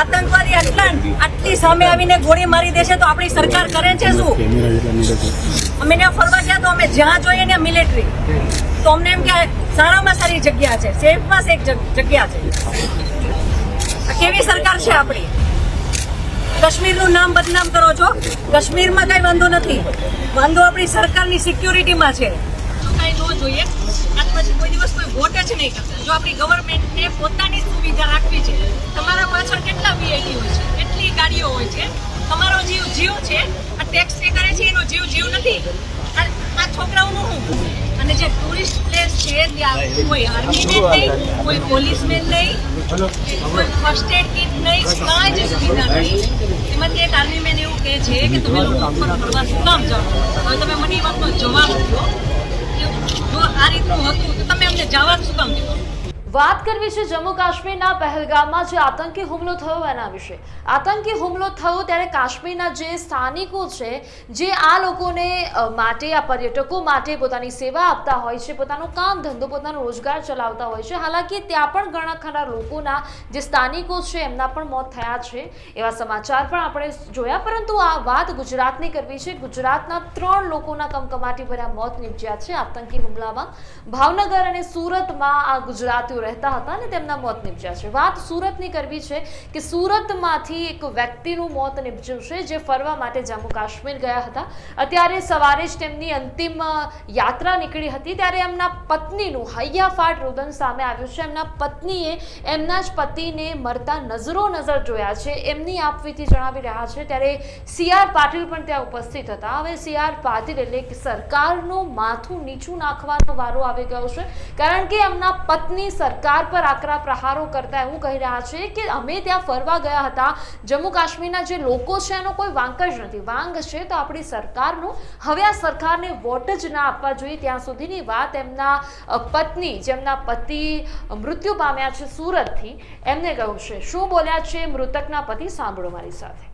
આતંકવાદી આટલા આટલી સામે આવીને ગોળી મારી દેશે તો આપણી સરકાર કરે છે શું? અમે ત્યાં ફરવા ગયા તો અમે જ્યાં જોઈએ ને મિલિટરી તો અમને એમ કે સારામાં સારી જગ્યા છે સેફમાં સેફ જગ્યા છે. કેવી સરકાર છે આપણી? કાશ્મીરનું નામ બદનામ કરો છો? કાશ્મીરમાં કઈ વાંધો નથી. વાંધો આપણી સરકારની સિક્યુરિટીમાં છે. કઈ ન જોઈએ. પછી કોઈ દિવસ કોઈ વોટ જ નહીં કરતા. જો આપણી ગવર્મેન્ટને પોતાની સુવિધા રાખવી છે, તમારા પાછળ કેટલા વીઆઈટી હોય છે, કેટલી ગાડીઓ હોય છે, તમારો જીવ જીવ છે, આ ટેક્સ જે કરે છે, એનો જીવ જીવ નથી. આ છોકરાઓનું હું અને જે ટુરિસ્ટ પ્લેસ છે, ત્યાં કોઈ આર્મીમેન નહીં, કોઈ પોલીસમેન નહીં, કોઈ ફર્સ્ટ એડ કિટ નહીં, કાંઈ જ સુવિધા નહીં. એમાંથી એક આર્મી મેન એવું કહે છે કે તમે લોકો ઉપર ફરવા શું કામ જાઓ? હવે તમે મને એ વાતનો જવાબ દો આ રીતનું હતું. તમે અમને જવાનું શું કામ દીધો વાત કરવી છે જમ્મુ કાશ્મીરના પહેલગામમાં જે આતંકી હુમલો થયો એના વિશે. આતંકી હુમલો થયો ત્યારે કાશ્મીરના જે સ્થાનિકો છે, જે આ લોકોને માટે, આ પર્યટકો માટે પોતાની સેવા આપતા હોય છે, પોતાનું કામ ધંધો, પોતાનો રોજગાર ચલાવતા હોય છે, હાલાકી ત્યાં પણ ઘણા ખરા લોકોના જે સ્થાનિકો છે એમના પણ મોત થયા છે. એવા સમાચાર પણ આપણે જોયા, પરંતુ આ વાત ગુજરાતની કરવી છે. ગુજરાતના ત્રણ લોકોના કમકમાટી ભર્યા મોત નીપજ્યા છે આતંકી હુમલામાં. ભાવનગર અને સુરતમાં આ ગુજરાતીઓ રહેતા હતા અને તેમના મોત નિપજ્યા છે. વાત સુરતની કરવી છે કે સુરતમાંથી એક વ્યક્તિનું મોત નીપજ્યું છે જે ફરવા માટે જમ્મુ કાશ્મીર ગયા હતા. અત્યારે સવારે જ તેમની અંતિમ યાત્રા નીકળી હતી ત્યારે એમના પત્નીનું હૈયાફાટ રુદન સામે આવ્યું છે. એમના પત્નીએ એમના જ પતિને મરતા નજરો નજર જોયા છે. એમની આપવીથી જણાવી રહ્યા છે. ત્યારે સી આર પાટીલ પણ ત્યાં ઉપસ્થિત હતા. હવે સી આર પાટીલ એટલે સરકારનું માથું નીચું નાખવાનો વારો આવી ગયો છે. કારણ કે એમના પત્ની સરકાર પર આકરા પ્રહારો કરતા એવું કહી રહ્યા છે કે અમે ત્યાં ફરવા ગયા હતા. જમ્મુ કાશ્મીરના જે લોકો છે એનો કોઈ વાંક જ નથી. વાંગ છે તો આપણી સરકારનું. હવે આ સરકારને વોટ જ ના આપવા જોઈએ. ત્યાં સુધીની વાત એમના પત્ની, જેમના પતિ મૃત્યુ પામ્યા છે સુરતથી, એમને કહ્યું છે. શું બોલ્યા છે મૃતકના પતિ? સાંભળો મારી સાથે.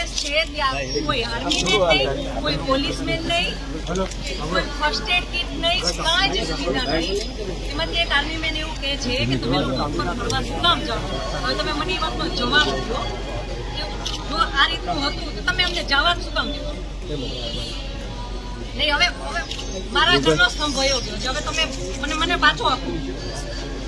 પ્લેસ છે ત્યાં કોઈ આર્મીમેન નહીં કોઈ પોલીસમેન નહીં કોઈ ફર્સ્ટ એડ કિટ નહીં કાંઈ જ સુવિધા નહીં. એમાંથી એક આર્મીમેન એવું કહે છે કે તમે લોકો ફરવા શું કામ જાઓ? હવે તમે મને એ વાતનો જવાબ દો કે જો આ રીતનું હતું તો તમે અમને જવાબ શું કામ દીધો? નહીં હવે હવે મારા ઘરનો સ્તંભ ભયો ગયો છે. હવે તમે મને મને પાછો આપો.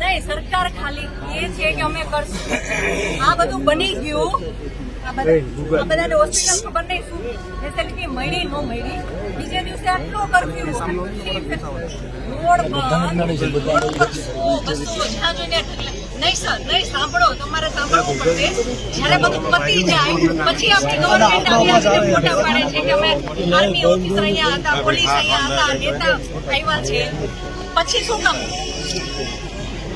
નહીં સરકાર ખાલી એ છે કે અમે કરશું. આ બધું બની ગયું. આ બધાને હોસ્પિટલ ખબર નહીં શું ફેસિલિટી મળી ન મળી. બીજે દિવસે આટલો કરફ્યુ રોડ બંધ. બસો જોઈને નહીં સર નહીં સાંભળો. તમારે સાંભળવું પડશે. જ્યારે બધું પતી જાય પછી આપણે ગવર્મેન્ટ ફોટા પાડે છે કે અમે આર્મી ઓફિસર અહીંયા હતા પોલીસ અહીંયા હતા નેતા આવ્યા છે. પછી શું કામ?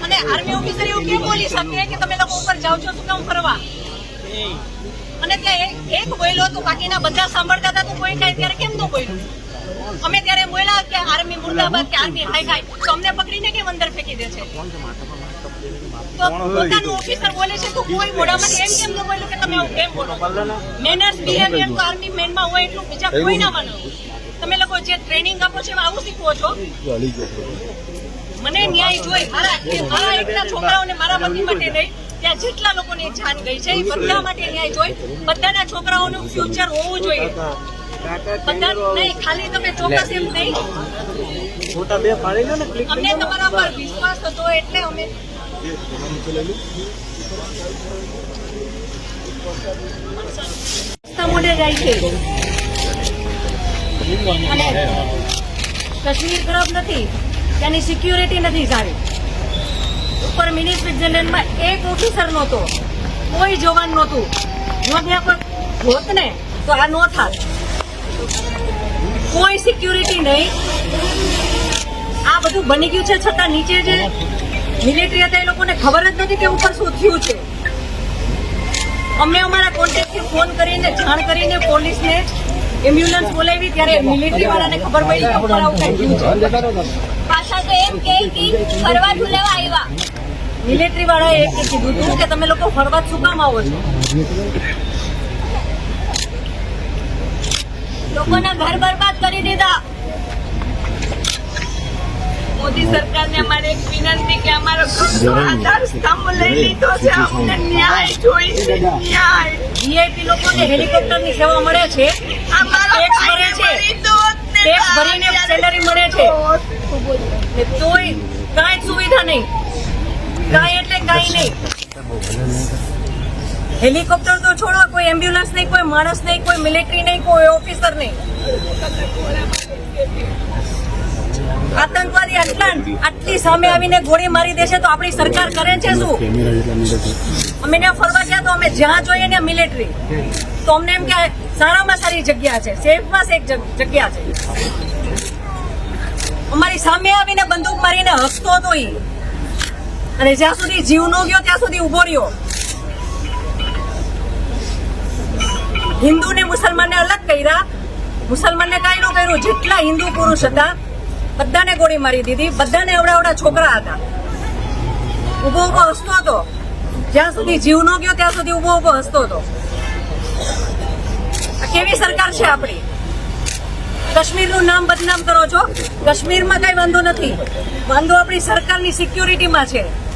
અને આર્મી ઓફિસર એવું કેમ બોલી શકે કે તમે લોકો ઉપર જાઓ છો શું કામ ફરવા? અને ત્યાં એક- બોયલો બોલ્યો તો બાકીના બધા સાંભળતા હતા તો કોઈ ખાય ત્યારે કેમ ન બોલ્યું? અમે ત્યારે બોલ્યા કે આર્મી મુર્દાબાદ કે આર્મી હાય હાય તો અમને પકડીને કેમ અંદર ફેંકી દે છે? તો પોતાનું ઓફિસર બોલે છે તો કોઈ મોડામાં એમ કેમ ન બોલ્યું કે તમે કેમ બોલો? મેનર્સ બિહેવિયર તો આર્મી મેનમાં હોય એટલું બીજા કોઈ ના માનો. જે ટ્રેનિંગ આપો છો આવું શીખવો છો? મને ન્યાય જોઈ, મારા મારા એકના છોકરાઓને મારા પતિ માટે નહીં, ત્યાં જેટલા લોકોની જાન ગઈ છે, એ બધા માટે ન્યાય જોઈ. બધાના છોકરાઓનું ફ્યુચર હોવું જોઈએ. નહીં, ખાલી તમે નહીં. અમને તમારા પર વિશ્વાસ હતો એટલે અમે અને કાશ્મીર ખરાબ નથી, ત્યાંની સિક્યુરિટી નથી સારી. ઉપર મિની સ્વિટ્ઝરલેન્ડમાં એક ઓફિસર નહોતો, કોઈ જવાન નહોતું. જો ત્યાં કોઈ હોત ને, તો આ નો થાત. કોઈ સિક્યુરિટી નહીં. આ બધું બની ગયું છે, છતાં નીચે જે મિલિટરી હતા એ લોકોને ખબર જ નથી કે ઉપર શું થયું છે. અમને અમારા કોન્ટેક્ટથી ફોન કરીને જાણ કરીને પોલીસને એમ્બ્યુલન્સ બોલાવી ત્યારે મિલિટરી વાળાને ખબર પડી કે ઉપર આવું કંઈ થયું છે. પાછા તો એમ કે ફરવા ઝૂલેવા આવ્યા. મિલિટરી વાળાએ એ કીધું હતું કે તમે લોકો ફરવા શું કામ આવો છો? લોકોના ઘર બરબાદ કરી દીધા. મોદી સરકારને અમારે એક વિનંતી કે અમારો આધાર સ્તંભ લઈ લીધો છે. અમને ન્યાય જોઈશે ન્યાય. વીઆઈપી લોકોને હેલિકોપ્ટરની સેવા મળે છે. ટેક્સ ભરે ટેક્સ ભરીને સેલરી મળે છે. તોય કાંઈ સુવિધા નહીં. કાંઈ એટલે કાંઈ નહીં. હેલિકોપ્ટર તો છોડો કોઈ એમ્બ્યુલન્સ નહીં કોઈ માણસ નહીં કોઈ મિલિટરી નહીં કોઈ ઓફિસર નહીં. આતંકવાદી આટલી સામે આવીને ગોળી મારી દેશે તો આપણી સરકાર કરે છે શું? અમે ત્યાં ફરવા ગયા તો અમે જ્યાં જોઈએ ત્યાં મિલિટરી તો અમને એમ કે સારામાં સારી જગ્યા છે સેફમાં સેફ જગ્યા છે. અમારી સામે આવીને બંદૂક મારીને હસતો હતો એ અને જ્યાં સુધી જીવ નો ગયો ત્યાં સુધી ઊભો રહ્યો. હિન્દુ ને મુસલમાનને અલગ કર્યા. મુસલમાનને કાંઈ નું કર્યું જેટલા હિન્દુ પુરુષ હતા બધાને ગોળી મારી દીધી. બધાને અવડા છોકરા હતા. ઊભો ઊભો હસતો હતો. જ્યાં સુધી જીવ નો ગયો, ત્યાં સુધી ઊભો ઊભો હસતો હતો. કેવી સરકાર છે આપણી? કાશ્મીરનું નામ બદનામ કરો છો? કાશ્મીરમાં કઈ વાંધો નથી. વાંધો આપણી સરકારની સિક્યુરિટીમાં છે.